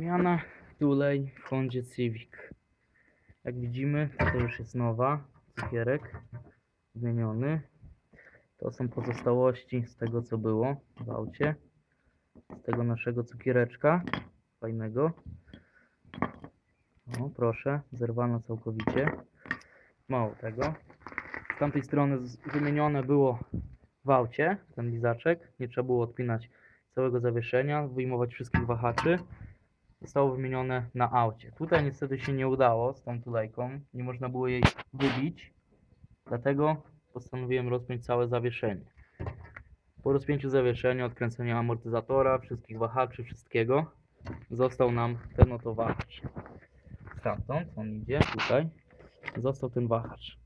Wymiana tulej w Hondzie Civic. Jak widzimy, to już jest nowa. Cukierek wymieniony. To są pozostałości z tego, co było w aucie. Z tego naszego cukiereczka. Fajnego. O, proszę, zerwano całkowicie. Mało tego. Z tamtej strony wymienione było w aucie ten lizaczek. Nie trzeba było odpinać całego zawieszenia, wyjmować wszystkich wahaczy. Zostało wymienione na aucie. Tutaj niestety się nie udało z tą tulejką. Nie można było jej wybić. Dlatego postanowiłem rozpiąć całe zawieszenie. Po rozpięciu zawieszenia, odkręceniu amortyzatora, wszystkich wahaczy, wszystkiego, został nam ten oto wahacz. Stamtąd on idzie, tutaj. Został ten wahacz.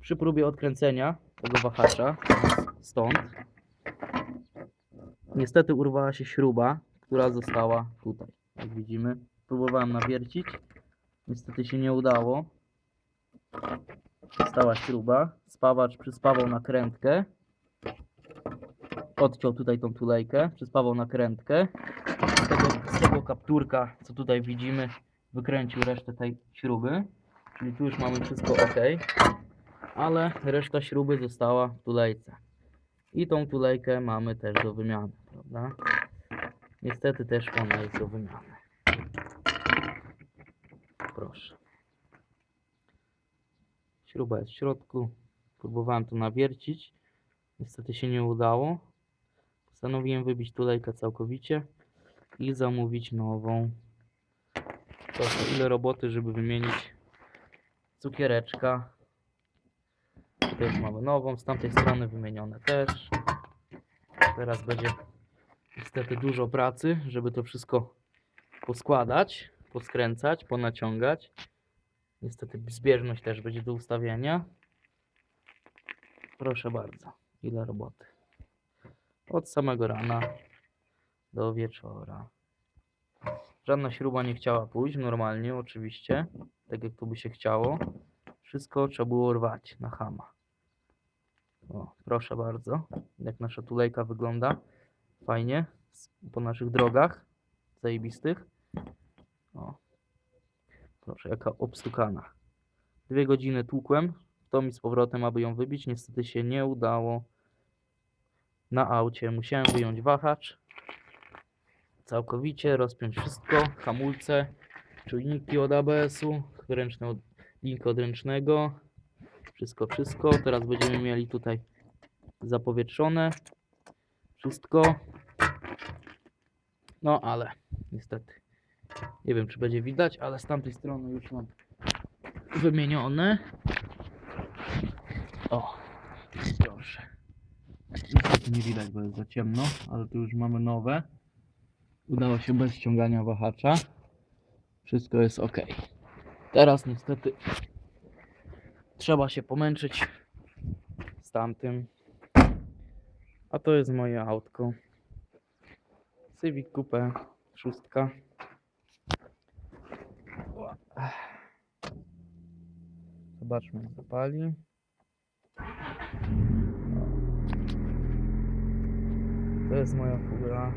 Przy próbie odkręcenia tego wahacza, stąd, niestety urwała się śruba, która została tutaj. Jak widzimy, próbowałem nawiercić, niestety się nie udało. Została śruba, spawacz przyspawał nakrętkę, odciął tutaj tą tulejkę, przyspawał nakrętkę. Z tego, z tego kapturka, co tutaj widzimy, wykręcił resztę tej śruby. Czyli tu już mamy wszystko ok. Ale reszta śruby została w tulejce. I tą tulejkę mamy też do wymiany, prawda? Niestety też ona jest do wymiany. Proszę. Śruba jest w środku. Próbowałem to nawiercić. Niestety się nie udało. Postanowiłem wybić tulejkę całkowicie i zamówić nową. Proszę, ile roboty, żeby wymienić cukiereczka. Tutaj mamy nową, z tamtej strony wymienione też. Teraz będzie niestety dużo pracy, żeby to wszystko poskładać, poskręcać, ponaciągać. Niestety zbieżność też będzie do ustawienia. Proszę bardzo, ile roboty. Od samego rana do wieczora. Żadna śruba nie chciała pójść normalnie, oczywiście, tak jak to by się chciało. Wszystko trzeba było rwać na hama. O, proszę bardzo, jak nasza tulejka wygląda. Fajnie, po naszych drogach zajebistych. O, proszę, jaka obstukana. Dwie godziny tłukłem, to mi z powrotem, aby ją wybić. Niestety się nie udało. Na aucie musiałem wyjąć wahacz. Całkowicie, rozpiąć wszystko, hamulce, czujniki od ABS-u, ręczne od, linkę od ręcznego. Wszystko, wszystko. Teraz będziemy mieli tutaj zapowietrzone. Wszystko. No ale niestety. Nie wiem czy będzie widać, ale z tamtej strony już mam wymienione. O, proszę. Niestety nie widać, bo jest za ciemno, ale tu już mamy nowe. Udało się bez ściągania wahacza. Wszystko jest ok. Teraz niestety trzeba się pomęczyć z tamtym. A to jest moje autko. Civic Coupe szóstka. Zobaczmy, jak zapali. To jest moja fura.